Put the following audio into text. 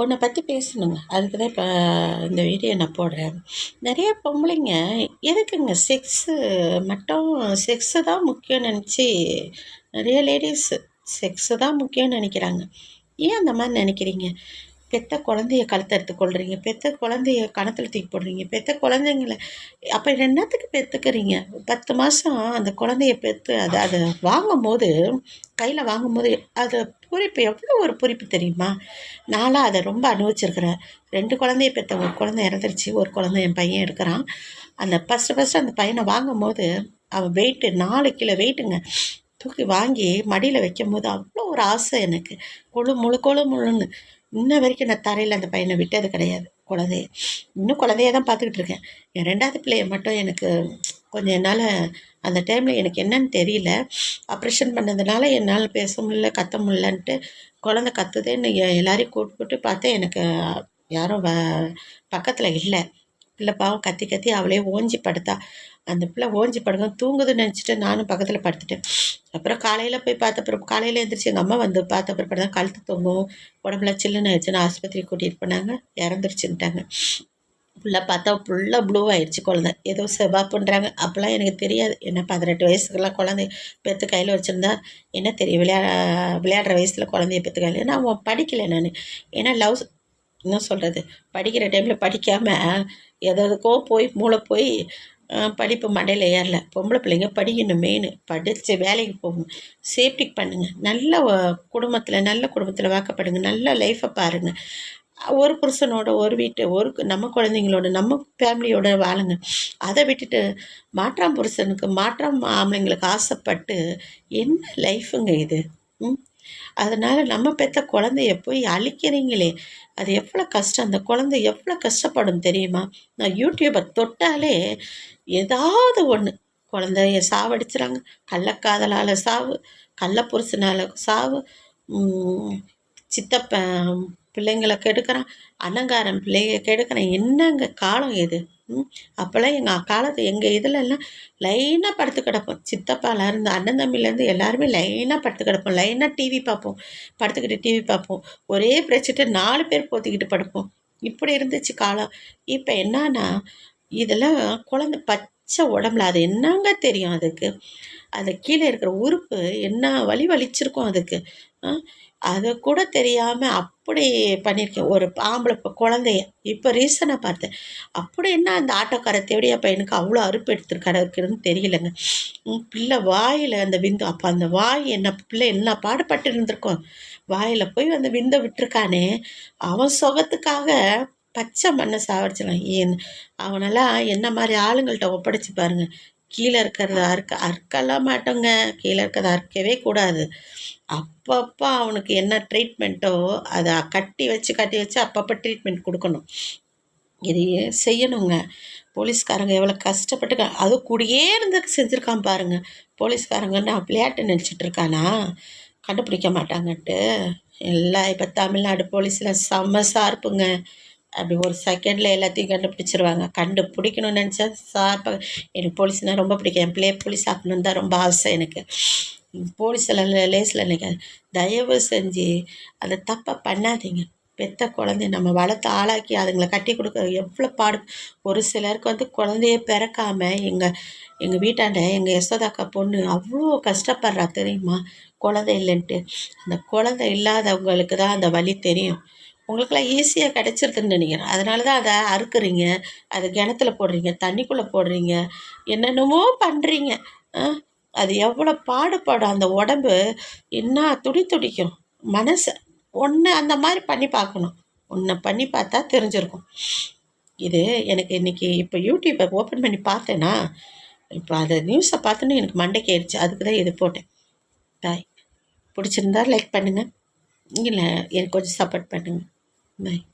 உன்னை பற்றி பேசணுங்க. அதுக்கு தான் இப்போ இந்த வீடியோ நான் போடுறேன். நிறைய பொம்பளைங்க எதுக்குங்க செக்ஸு மட்டும் செக்ஸு தான் முக்கியம் நினச்சி நிறைய லேடிஸு செக்ஸு தான் முக்கியம்னு நினைக்கிறாங்க. ஏன் அந்த மாதிரி நினைக்கிறீங்க? பெத்த குழந்தைய எடுத்து கொள்றீங்க. பெத்த குழந்தைய கணத்தில் தூக்கி போடுறீங்க. பெத்த குழந்தைங்கள அப்போ என்னத்துக்கு பெற்றுக்கிறீங்க பத்து மாதம் அந்த குழந்தைய பெற்று அதை அதை வாங்கும் போது கையில் வாங்கும் போது பூரிப்பு எவ்வளோ ஒரு பூரிப்பு தெரியுமா? நானாக அதை ரொம்ப அனுபவிச்சிருக்கிறேன். ரெண்டு குழந்தைய பெற்ற ஒரு குழந்தை இறந்துருச்சு. ஒரு குழந்தை என் பையன் இருக்கிறான் அந்த ஃபஸ்ட்டு ஃபஸ்ட்டு அந்த பையனை வாங்கும் போது அவன் வெயிட்டு நாலு கிலோ வெயிட்டுங்க தூக்கி வாங்கி மடியில் வைக்கும் போது அவ்வளோ ஒரு ஆசை எனக்கு. கொழு முழு கொழு முழுன்னு. இன்ன வரைக்கும் நான் தரையில் அந்த பையனை விட்டது கிடையாது. குழந்தைய. இன்னும் குழந்தைய தான் பார்த்துக்கிட்டு இருக்கேன். என் ரெண்டாவது பிள்ளைய மட்டும் எனக்கு கொஞ்சம் என்னால் அந்த டைமில் எனக்கு என்னன்னு தெரியல. ஆப்ரேஷன் பண்ணதுனால என்னால் பேச முடியல கத்த முடியலன்ட்டு குழந்த கத்துதேன்னு எல்லாரையும் கூப்பிட்டு பார்த்தேன். எனக்கு யாரும் வ பக்கத்தில் இல்லை. பிள்ளை பாவம் கத்தி கத்தி அவளே ஓஞ்சி படுத்தா. அந்த பிள்ளை ஓஞ்சி படுங்க தூங்குதுன்னு நினச்சிட்டு நானும் பக்கத்தில் படுத்துட்டேன். அப்புறம் காலையில் போய் பார்த்த அப்புறம் காலையில் எழுந்திரிச்சு எங்கள் அம்மா வந்து பார்த்த அப்புறம் படம் கழுத்து தொங்கும் உடம்புல சில்லுன்னு ஆச்சுன்னு ஆஸ்பத்திரி கூட்டிகிட்டு போனாங்க. இறந்துருச்சுன்ட்டாங்க. ஃபுல்லாக பார்த்தா ஃபுல்லாக ப்ளூ ஆயிடுச்சு குழந்தை. ஏதோ பண்ணுறாங்க அப்போல்லாம் எனக்கு தெரியாது. என்ன பதினெட்டு வயசுக்கெல்லாம் குழந்தை பெற்று கையில் வச்சுருந்தா என்ன தெரியும்? விளையா விளையாடுற வயசில் குழந்தைய பெற்று கையில். நான் அவன் படிக்கலை நான். ஏன்னா லவ் என்ன சொல்கிறது படிக்கிற டைமில் படிக்காமல் எதற்கோ போய் மூளை போய் படிப்பு மண்டையில் ஏறல. பொம்பளை பிள்ளைங்க படிக்கணும் மெயின் படித்து வேலைக்கு போகணும். சேஃப்டிக்கு பண்ணுங்கள் நல்ல குடும்பத்தில் நல்ல குடும்பத்தில் வாக்கப்படுங்க. நல்ல லைஃப்பை பாருங்கள் ஒரு புருஷனோட ஒரு வீட்டு ஒரு நம்ம குழந்தைங்களோட நம்ம ஃபேமிலியோட வாழுங்க. அதை விட்டுட்டு மாற்றாம் புருஷனுக்கு மாற்றாம் ஆம்பளைங்களுக்கு ஆசைப்பட்டு என்ன லைஃபுங்க இது? ம்? அதனால் நம்ம பெற்ற குழந்தைய போய் அழிக்கிறீங்களே. அது எவ்வளோ கஷ்டம்? அந்த குழந்தை எவ்வளோ கஷ்டப்படும் தெரியுமா? நான் யூடியூப்பை தொட்டாலே ஏதாவது ஒன்று குழந்தைய சாவடிச்சுறாங்க. கள்ளக்காதலால் சாவு கள்ளப்புருஷனால் சாவு சித்தப்ப பிள்ளைங்களை கெடுக்கிறான் அலங்காரம் பிள்ளைங்க கெடுக்கிறான். என்னங்க காலம் எது அப்போல்லாம் எங்கள் காலத்து எங்கள் இதுலலாம் லைனாக படுத்து கிடப்போம். சித்தப்பாலேருந்து அண்ணன் தம்பிலேருந்து எல்லாருமே லைனாக படுத்து கிடப்போம். லைனாக டிவி பார்ப்போம். படுத்துக்கிட்டு டிவி பார்ப்போம். ஒரே பிரச்சிட்டு நாலு பேர் போத்திக்கிட்டு படுப்போம். இப்படி இருந்துச்சு காலம். இப்போ என்னன்னா இதெல்லாம் குழந்தை பச்சை உடம்புல அது என்னங்க தெரியும் அதுக்கு? அது கீழே இருக்கிற உறுப்பு என்ன வலி வலிச்சிருக்கும் அதுக்கு? அதை கூட தெரியாமல் அப்படி பண்ணியிருக்கேன் ஒரு ஆம்பளை இப்போ குழந்தைய. இப்போ ரீசனாக பார்த்தேன். அப்படி என்ன அந்த ஆட்டோக்கார தேடியா பையனுக்கு அவ்வளோ அறுப்பு எடுத்துருக்காருக்குன்னு தெரியலங்க. பிள்ளை வாயில் அந்த விந்து அப்போ அந்த வாய் என்ன பிள்ளை என்ன பாடுபட்டு இருந்திருக்கோம். வாயில் போய் அந்த விந்தை விட்டுருக்கானே. அவன் சுகத்துக்காக பச்சை மண்ணை சாவடிச்சிடலாம் ஏன் அவனெல்லாம் என்ன மாதிரி ஆளுங்கள்ட்ட ஒப்படைச்சு பாருங்கள் கீழே இருக்கிறத அறுக்க அறுக்கலாம் மாட்டோங்க. கீழே இருக்கிறத அறுக்கவே கூடாது. அப்பப்போ அவனுக்கு என்ன ட்ரீட்மெண்ட்டோ அதை கட்டி வச்சு கட்டி வச்சு அப்பப்போ ட்ரீட்மெண்ட் கொடுக்கணும். இதையே செய்யணுங்க. போலீஸ்காரங்க எவ்வளோ கஷ்டப்பட்டு அது கூடயே இருந்து செஞ்சுருக்கான் பாருங்கள் போலீஸ்காரங்கன்னா விளையாட்டு நினச்சிட்டு இருக்கானா? கண்டுபிடிக்க மாட்டாங்கன்ட்டு. எல்லாம் இப்போ தமிழ்நாடு போலீஸில் செம்ம சார்ப்புங்க. அப்படி ஒரு செகண்டில் எல்லாத்தையும் கண்டுபிடிச்சிருவாங்க. கண்டுபிடிக்கணும்னு நினச்சா சார் எனக்கு போலீஸ்னால் ரொம்ப பிடிக்கும். என் பிள்ளைய போலீஸ் ஆக்கணுன்னு தான் ரொம்ப ஆசை எனக்கு. போலீஸில் லேஸில் நினைக்காது. தயவு செஞ்சு அதை தப்பாக பண்ணாதீங்க. பெத்த குழந்தைய நம்ம வளர்த்து ஆளாக்கி அதுங்களை கட்டி கொடுக்க எவ்வளோ பாடு ஒரு சிலருக்கு வந்து குழந்தைய பிறக்காமல் எங்கள் எங்கள் வீட்டாண்ட எங்கள் யசோதாக்கா பொண்ணு அவ்வளோ கஷ்டப்படுறா தெரியுமா? குழந்தை இல்லைன்ட்டு. அந்த குழந்தை இல்லாதவங்களுக்கு தான் அந்த வழி தெரியும். உங்களுக்கெல்லாம் ஈஸியாக கிடச்சிருக்குன்னு நினைக்கிறேன். அதனால தான் அதை அறுக்குறீங்க அதை கிணத்துல போடுறீங்க தண்ணிக்குள்ளே போடுறீங்க என்னென்னமோ பண்ணுறீங்க அது எவ்வளோ பாடுபடும் அந்த உடம்பு. என்ன துடி துடிக்கும். மனசை ஒன்று அந்த மாதிரி பண்ணி பார்க்கணும். ஒன்றை பண்ணி பார்த்தா தெரிஞ்சிருக்கும். இது எனக்கு இன்றைக்கி இப்போ யூடியூப்பை ஓப்பன் பண்ணி பார்த்தேன்னா இப்போ அதை நியூஸை பார்த்தோன்னே எனக்கு மண்டைக்கு ஆயிடுச்சு அதுக்கு தான் இது போட்டேன். பாய் பிடிச்சிருந்தா லைக் பண்ணுங்கள் இல்லை எனக்கு கொஞ்சம் சப்போர்ட் பண்ணுங்கள் Bem.